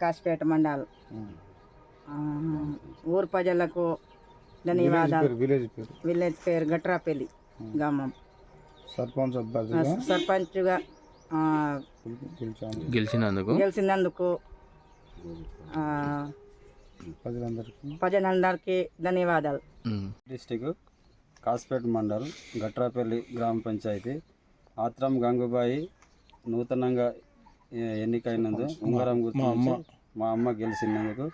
కాసిపేట మండల్. ఆ, ఊరు ప్రజలకు ధన్యవాదాలు. విలేజ్ పేరు విలేజ్ పేరు. గట్రాపల్లి గ్రామం. సర్పంచ్ సర్పంచ్గా గెలిచినందుకు? గెలిచినందుకు ఆ, ప్రజలందరికీ. ప్రజలందరికీ ధన్యవాదాలు. డిస్టిక్ కాస్పేట్ మండల్ గట్రాపల్లి గ్రామ పంచాయతీ ఆత్రం గంగుబాయి నూతనంగా ఎన్నికైనందు ఉంగరం గుర్తు మా అమ్మ గెలిచినందుకు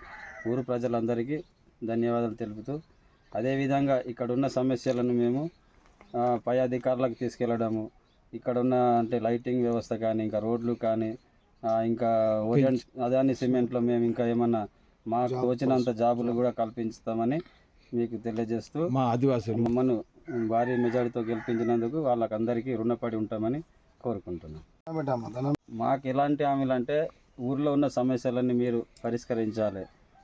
ఊరు ప్రజలందరికీ ధన్యవాదాలు తెలుపుతూ అదేవిధంగా ఇక్కడ ఉన్న సమస్యలను మేము పై అధికారులకు తీసుకెళ్ళడము ఇక్కడ ఉన్న అంటే లైటింగ్ వ్యవస్థ కానీ ఇంకా రోడ్లు కానీ ఇంకా ఓజన్ అదాని సిమెంట్లో మేము ఇంకా ఏమన్నా మాకు తోచినంత జాబులు కూడా కల్పిస్తామని మీకు తెలియజేస్తూ మా ఆదివాసులు. మమ్మల్ని భారీ మెజారిటీతో గెలిపించినందుకు వాళ్ళకందరికీ రుణపడి ఉంటామని కోరుకుంటున్నాం. మాకు ఎలాంటి హామీలు అంటే ఊర్లో ఉన్న సమస్యలన్నీ మీరు పరిష్కరించాలి.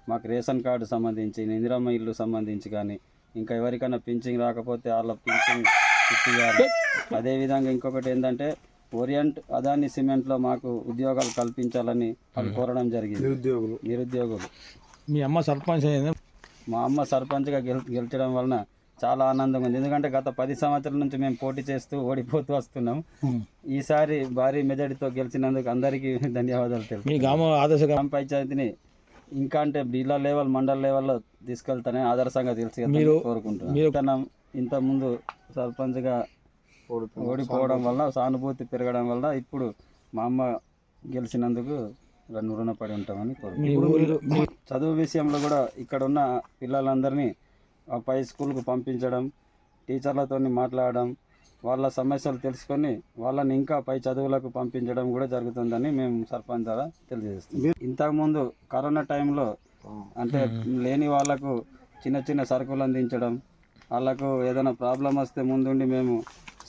మాకు రేషన్ కార్డు సంబంధించి ఇందిరమ్మ ఇల్లు సంబంధించి కానీ ఇంకా ఎవరికైనా పింఛన్ రాకపోతే వాళ్ళ పింఛన్ ఇప్పియాలి అదేవిధంగా ఇంకొకటి ఏంటంటే ఓరియంట్ అదాని సిమెంట్లో మాకు ఉద్యోగాలు కల్పించాలని వాళ్ళు కోరడం జరిగింది. నిరుద్యోగులు. నిరుద్యోగులు. మీ అమ్మ సర్పంచ్ మా అమ్మ సర్పంచ్గా గెల్ గెలిచడం వలన చాలా ఆనందంగా ఉంది. ఎందుకంటే గత పది సంవత్సరాల నుంచి మేము పోటీ చేస్తూ ఓడిపోతూ వస్తున్నాం. ఈసారి భారీ మెజారిటీతో గెలిచినందుకు అందరికీ ధన్యవాదాలు తెలుపు మీ గ్రామ ఆదర్శ గ్రామ పంచాయతీని ఇంకా అంటే జిల్లా లెవెల్ మండల లెవెల్లో తీసుకెళ్తానే ఆదర్శంగా తెలిసి మీరు- కోరుకుంటున్నాం ఇంత ముందు సర్పంచ్గా ఓడిపోవడం. వల్ల సానుభూతి పెరగడం వల్ల ఇప్పుడు మా అమ్మ గెలిచినందుకు రుణ- రుణపడి ఉంటామని కోరుకుంటున్నాం చదువు విషయంలో కూడా ఇక్కడ ఉన్న పిల్లలందరినీ పై స్కూల్కు పంపించడం టీచర్లతో మాట్లాడడం వాళ్ళ సమస్యలు తెలుసుకొని వాళ్ళని ఇంకా పై చదువులకు పంపించడం కూడా జరుగుతుందని మేము సర్పంచ్ ద్వారా తెలియజేస్తాం ఇంతకుముందు కరోనా టైంలో అంటే లేని వాళ్ళకు చిన్న చిన్న సరుకులు అందించడం వాళ్ళకు ఏదైనా ప్రాబ్లం వస్తే ముందుండి మేము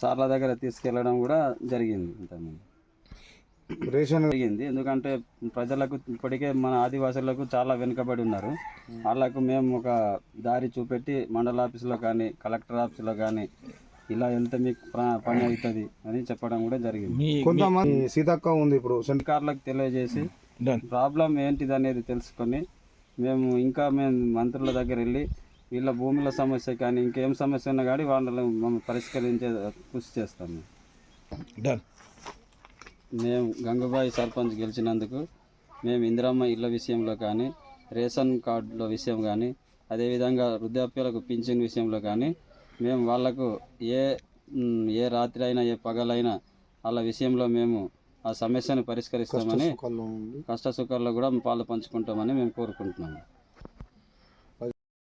సార్ల దగ్గర తీసుకెళ్ళడం కూడా జరిగింది ఇంతకుముందు. రేషన్ జరిగింది ఎందుకంటే ప్రజలకు ఇప్పటికే మన ఆదివాసులకు చాలా వెనుకబడి ఉన్నారు. వాళ్ళకు మేము ఒక దారి చూపెట్టి మండల ఆఫీసులో కానీ కలెక్టర్ ఆఫీసులో కానీ ఇలా వెళ్తే మీకు పని అవుతుంది అని చెప్పడం కూడా జరిగింది. కొంతమంది సీతక్క ఉంది ఇప్పుడు అధికారులకు తెలియజేసి. ప్రాబ్లం ఏంటిది అనేది తెలుసుకొని మేము ఇంకా మేము మంత్రుల దగ్గర వెళ్ళి వీళ్ళ భూముల సమస్య కానీ ఇంకేం సమస్య ఉన్నా కానీ వాళ్ళని మనం పరిష్కరించే కృషి చేస్తాము డన్ మేము గంగబాయి సర్పంచ్ గెలిచినందుకు మేము ఇందిరమ్మ ఇళ్ళ విషయంలో కానీ రేషన్ కార్డుల విషయం కానీ అదేవిధంగా వృద్ధాప్యులకు పింఛన్ విషయంలో కానీ మేము వాళ్ళకు ఏ ఏ రాత్రి అయినా ఏ పగలైనా వాళ్ళ విషయంలో మేము ఆ సమస్యను పరిష్కరిస్తామని కష్ట సుఖాల్లో కూడా పాలు పంచుకుంటామని మేము కోరుకుంటున్నాము.